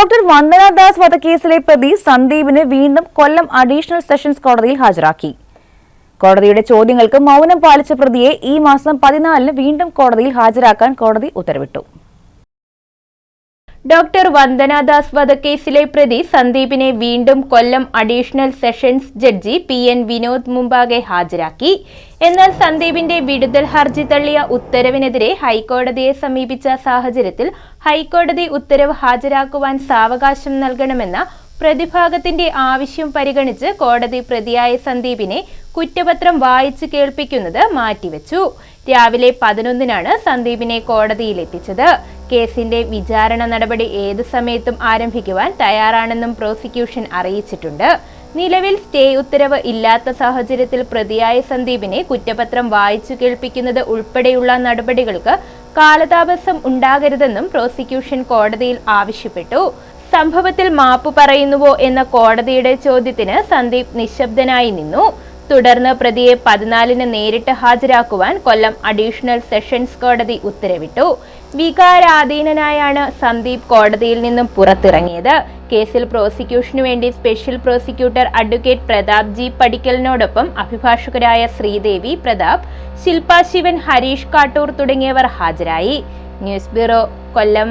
Doctor Vandana Das വധക്കേസിലെ പ്രതി സന്ദീപിനെ വീണ്ടും കൊല്ലം അഡീഷണൽ സെഷൻസ് കോടതിയിൽ ഹാജരാക്കി. കോടതിയുടെ ചോദ്യങ്ങൾക്ക് മൗനം പാലിച്ച പ്രതിയെ ഈ മാസം പതിനാലിന് വീണ്ടും കോടതിയിൽ ഹാജരാക്കാൻ കോടതി ഉത്തരവിട്ടു. ഡോക്ടർ വന്ദനാദാസ് വധക്കേസിലെ പ്രതി സന്ദീപിനെ വീണ്ടും Kollam additional sessions judge P N Vinod മുമ്പാകെ ഹാജരാക്കി. എന്നാൽ സന്ദീപിന്റെ വിടുതൽ ഹർജി തള്ളിയ ഉത്തരവിനെതിരെ ഹൈക്കോടതിയെ സമീപിച്ച സാഹചര്യത്തിൽ ഹൈക്കോടതി ഉത്തരവ് ഹാജരാക്കുവാൻ സാവകാശം നൽകണമെന്ന പ്രതിഭാഗത്തിന്റെ ആവശ്യം പരിഗണിച്ച് കോടതി പ്രതിയായ സന്ദീപിനെ കുറ്റപത്രം വായിച്ചു കേൾപ്പിക്കുന്നത് മാറ്റിവെച്ചു. രാവിലെ പതിനൊന്നിനാണ് സന്ദീപിനെ കോടതിയിലെത്തിച്ചത്. കേസിന്റെ വിചാരണ നടപടി ഏത് സമയത്തും ആരംഭിക്കുവാൻ തയ്യാറാണെന്നും പ്രോസിക്യൂഷൻ അറിയിച്ചിട്ടുണ്ട്. നിലവിൽ സ്റ്റേ ഉത്തരവ് ഇല്ലാത്ത സാഹചര്യത്തിൽ പ്രതിയായ സന്ദീപിനെ കുറ്റപത്രം വായിച്ചു കേൾപ്പിക്കുന്നത് ഉൾപ്പെടെയുള്ള നടപടികൾക്ക് കാലതാമസം ഉണ്ടാകരുതെന്നും പ്രോസിക്യൂഷൻ കോടതിയിൽ ആവശ്യപ്പെട്ടു. സംഭവത്തിൽ മാപ്പ് പറയുന്നുവോ എന്ന കോടതിയുടെ ചോദ്യത്തിന് സന്ദീപ് നിശബ്ദനായി നിന്നു. തുടർന്ന് പ്രതിയെ പതിനാലിന് നേരിട്ട് ഹാജരാക്കുവാൻ കൊല്ലം അഡീഷണൽ സെഷൻസ് കോടതി ഉത്തരവിട്ടു. വികാരാധീനനായാണ് സന്ദീപ് കോടതിയിൽ നിന്നും പുറത്തിറങ്ങിയത്. കേസിൽ പ്രോസിക്യൂഷനു വേണ്ടി special prosecutor advocate Prathap G പടിക്കലിനോടൊപ്പം അഭിഭാഷകരായ ശ്രീദേവി പ്രതാപ് ശില്പ ശിവൻ ഹരീഷ് കാട്ടൂർ തുടങ്ങിയവർ ഹാജരായി. News bureau Kollam.